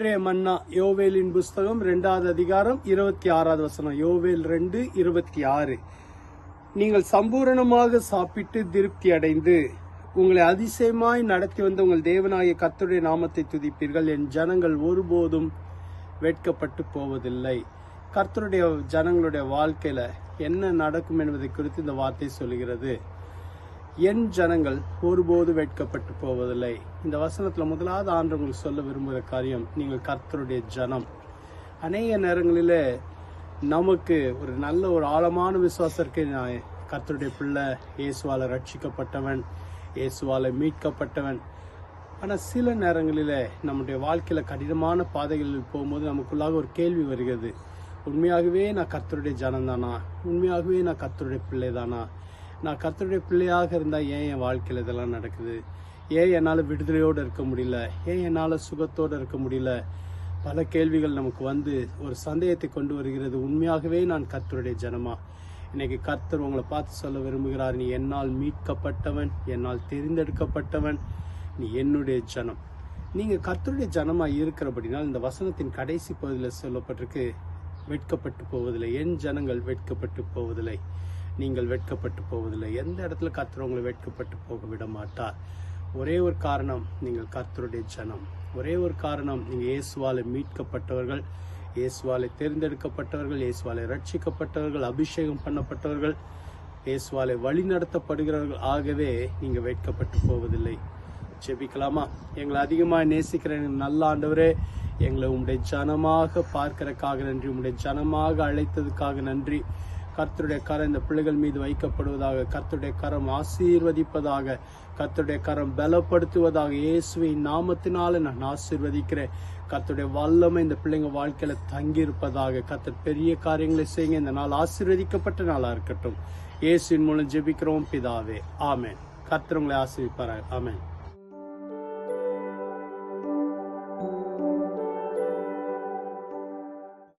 மன்னா யோவேலின் புஸ்தகம் ரெண்டாவது அதிகாரம் இருபத்தி ஆறாவது வசனம். யோவேல் ரெண்டு இருபத்தி ஆறு. நீங்கள் சம்பூரணமாக சாப்பிட்டு திருப்தி அடைந்து உங்களை அதிசயமாய் நடத்தி வந்த உங்கள் தேவனாகிய கத்துடைய நாமத்தை துதிப்பீர்கள். என் ஜனங்கள் ஒருபோதும் வெட்கப்பட்டு போவதில்லை. கர்த்தருடைய ஜனங்களுடைய வாழ்க்கையில என்ன நடக்கும் என்பதை குறித்து இந்த வார்த்தை சொல்கிறது என் ஜனங்கள் ஒருபோது வெட்கப்பட்டு போவதில்லை. இந்த வசனத்தில் முதலாவது ஆண்டு உங்களுக்கு சொல்ல விரும்புகிற காரியம் நீங்கள் கர்த்தருடைய ஜனம். அநேக நேரங்களில் நமக்கு ஒரு நல்ல ஒரு ஆழமான விசுவாசம் இருக்கு. நான் கர்த்தருடைய பிள்ளை இயேசுவால் ரட்சிக்கப்பட்டவன் இயேசுவால் மீட்கப்பட்டவன். ஆனால் சில நேரங்களில் நம்முடைய வாழ்க்கையில் கடினமான பாதைகளில் போகும்போது நமக்குள்ளாக ஒரு கேள்வி வருகிறது. உண்மையாகவே நான் கர்த்தருடைய ஜனம் தானா உண்மையாகவே நான் கர்த்தருடைய பிள்ளை தானா நான் கர்த்தருடைய பிள்ளையாக இருந்தால் ஏன் என் வாழ்க்கையில் இதெல்லாம் நடக்குது? ஏன் என்னால் விடுதலையோடு இருக்க முடியல? ஏன் என்னால் சுகத்தோடு இருக்க முடியல? பல கேள்விகள் நமக்கு வந்து ஒரு சந்தேகத்தை கொண்டு வருகிறது. உண்மையாகவே நான் கர்த்தருடைய ஜனமா. இன்னைக்கு கர்த்தர் உங்களை பார்த்து சொல்ல விரும்புகிறார். நீ என்னால் மீட்கப்பட்டவன் என்னால் தெரிந்தெடுக்கப்பட்டவன். நீ என்னுடைய ஜனம். நீங்கள் கர்த்தருடைய ஜனமாக இருக்கிறபடினால் இந்த வசனத்தின் கடைசி பகுதியில் சொல்லப்பட்டிருக்கு வெட்கப்பட்டு போவதில்லை. என் ஜனங்கள் வெட்கப்பட்டு போவதில்லை. நீங்கள் வெட்கப்பட்டு போவதில்லை. எந்த இடத்துல கர்த்தர் உங்களை வெட்கப்பட்டு போக விட மாட்டார் ஒரே ஒரு காரணம் நீங்கள் கர்த்தருடைய ஜனம். ஒரே ஒரு காரணம் நீங்கள் இயேசுவாலை மீட்கப்பட்டவர்கள் இயேசுவாலை தேர்ந்தெடுக்கப்பட்டவர்கள் இயேசுவாலை ரட்சிக்கப்பட்டவர்கள் அபிஷேகம் பண்ணப்பட்டவர்கள் இயேசுவாலை வழி நடத்தப்படுகிறவர்கள். ஆகவே நீங்கள் வெட்கப்பட்டு போவதில்லை. ஜெபிக்கலாமா? எங்களை அதிகமாக நேசிக்கிற நல்ல ஆண்டவரே எங்களை உங்களுடைய ஜனமாக பார்க்கறதுக்காக நன்றி உங்களுடைய ஜனமாக அழைத்ததுக்காக நன்றி. கர்த்தருடைய கரம் இந்த பிள்ளைகள் மீது வைக்கப்படுவதாக கர்த்தருடைய கரம் ஆசீர்வதிப்பதாக கர்த்தருடைய கரம் பலப்படுத்துவதாக இயேசுவின் நாமத்தினால நான் ஆசீர்வதிக்கிறேன். கர்த்தருடைய வல்லமை இந்த பிள்ளைங்க வாழ்க்கையில தங்கி இருப்பதாக கர்த்தர் பெரிய காரியங்களை செய்யுங்க. இந்த நாள் ஆசீர்வதிக்கப்பட்ட நாளா இருக்கட்டும். இயேசுவின் மூலம் ஜெபிக்கிறோம் பிதாவே. ஆமேன். கர்த்தர் உங்களை ஆசீர்விப்பார்கள் ஆமேன்.